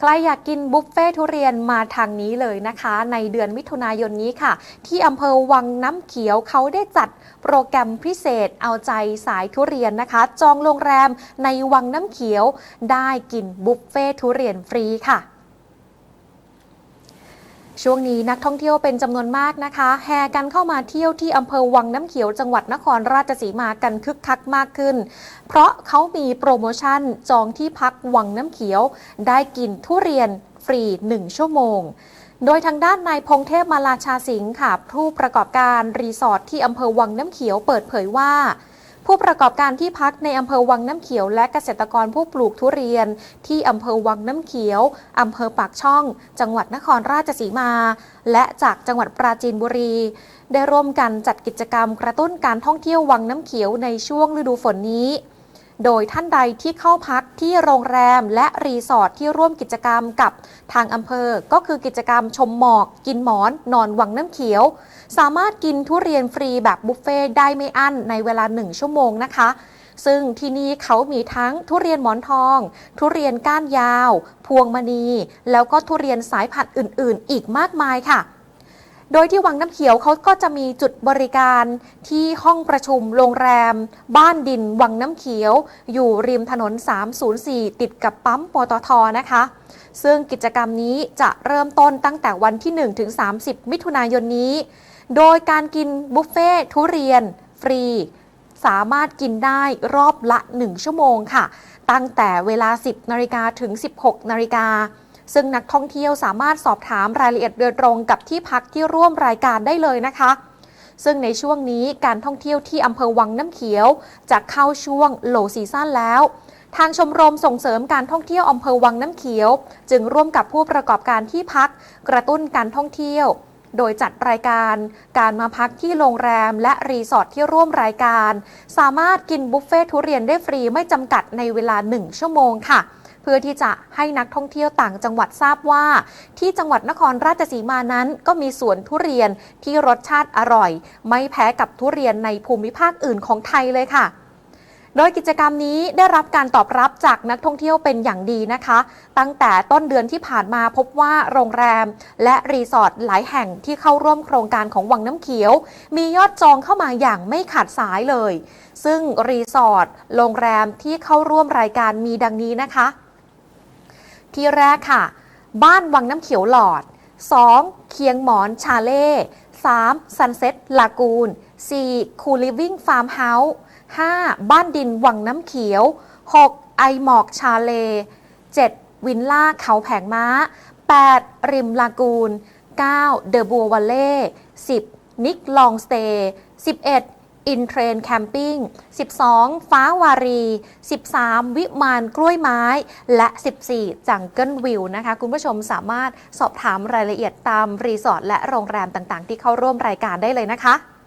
ใครอยากกินบุฟเฟ่ทุเรียนมาทางนี้เลยนะคะ ในเดือนมิถุนายนนี้ค่ะ ที่อำเภอวังน้ำเขียวเขาได้จัดโปรแกรมพิเศษเอาใจสายทุเรียนนะคะ จองโรงแรมในวังน้ำเขียวได้กินบุฟเฟ่ทุเรียนฟรีค่ะ ช่วงนี้นักท่องเที่ยวเป็นจำนวนมากนะคะ แห่กันเข้ามาเที่ยวที่อำเภอวังน้ำเขียวจังหวัดนครราชสีมากันคึกคักมากขึ้น เพราะเขามีโปรโมชั่นจองที่พักวังน้ำเขียว ได้กินทุเรียนฟรี 1 ชั่วโมงโดยทางด้านนายพงเทพมาลาชาสิงห์ค่ะ ผู้ประกอบการรีสอร์ทที่อำเภอวังน้ำเขียวเปิดเผยว่า ผู้ประกอบการที่พักในอำเภอวังน้ำเขียว และเกษตรกรผู้ปลูกทุเรียน ที่อำเภอวังน้ำเขียวอำเภอปากช่อง จังหวัดนครราชสีมา และจากจังหวัดปราจีนบุรี ได้ร่วมกันจัดกิจกรรมกระตุ้นการท่องเที่ยววังน้ำเขียวในช่วงฤดูฝนนี้ โดยท่านใดที่เข้าพักที่โรงแรมและรีสอร์ทที่ร่วมกิจกรรมกับทางอำเภอ ก็คือกิจกรรมชมหมอก กินหมอน นอนวังน้ำเขียว สามารถกินทุเรียนฟรีแบบบุฟเฟ่ต์ได้ไม่อั้นในเวลา 1 ชั่วโมงนะคะ ซึ่งที่นี่เขามีทั้งทุเรียนหมอนทอง ทุเรียนก้านยาว พวงมณี แล้วก็ทุเรียนสายพันธุ์อื่น ๆ อีกมากมายค่ะ โดยที่วังน้ำเขียวเขาก็จะมีจุดบริการที่ห้องประชุมโรงแรม บ้านดิน วังน้ำเขียว อยู่ริมถนน 304 ติดกับปั๊มปตทนะคะ ซึ่งกิจกรรมนี้จะเริ่มต้นตั้งแต่วันที่ 1 ถึง 30 มิถุนายนนี้ โดยการกินบุฟเฟ่ทุเรียน ฟรี สามารถกินได้รอบละ 1 ชั่วโมงค่ะ ตั้งแต่เวลา 10 นาฬิกาถึง 16 นาฬิกา ซึ่งนักท่องเที่ยวสามารถสอบถามรายละเอียดโดยตรงกับที่พักที่ร่วมรายการได้เลยนะคะ ซึ่งในช่วงนี้การท่องเที่ยวที่อำเภอวังน้ำเขียว จะเข้าช่วงโลซีซั่นแล้วทางชมรมส่งเสริมการท่องเที่ยวอำเภอวังน้ำเขียว จึงร่วมกับผู้ประกอบการที่พัก กระตุ้นการท่องเที่ยว โดยจัดรายการการมาพักที่โรงแรมและรีสอร์ทที่ร่วมรายการ สามารถกินบุฟเฟ่ทุเรียนได้ฟรีไม่จำกัดในเวลา 1 ชั่วโมงค่ะ พื่อที่จะให้นักท่องเที่ยวต่างจังหวัดทราบว่า ที่จังหวัดนครราชสีมานั้น ก็มีสวนทุเรียนที่รสชาติอร่อย ไม่แพ้กับทุเรียนในภูมิภาคอื่นของไทยเลยค่ะโดยกิจกรรมนี้ได้รับการตอบรับจากนักท่องเที่ยวเป็นอย่างดีนะคะ ตั้งแต่ต้นเดือนที่ผ่านมาพบว่าโรงแรม และรีสอร์ทหลายแห่งที่เข้าร่วมโครงการของวังน้ำเขียว มียอดจองเข้ามาอย่างไม่ขาดสายเลย ซึ่งรีสอร์ทโรงแรมที่เข้าร่วมรายการมีดังนี้นะคะ ที่แรกค่ะ บ้านวังน้ำเขียวหลอด 2. เคียงหมอนชาเล่ 3. ซันเซ็ตลากูน 4. คูลิวิ่งฟาร์มเฮาส์ 5. บ้านดินวังน้ำเขียว 6. ไอหมอกชาเล่ 7. วินล่าเขาแผงม้า 8. ริมลากูน 9. เดอะบัววัลเล่ 10. นิกลองสเตย์ 11. อินเทรนแคมปิ้ง 12 ฟ้าวารี 13 วิมานกล้วยไม้ และ 14 จังเกิลวิวนะคะ คุณผู้ชมสามารถสอบถามรายละเอียดตามรีสอร์ทและโรงแรมต่างๆ ที่เข้าร่วมรายการได้เลยนะคะ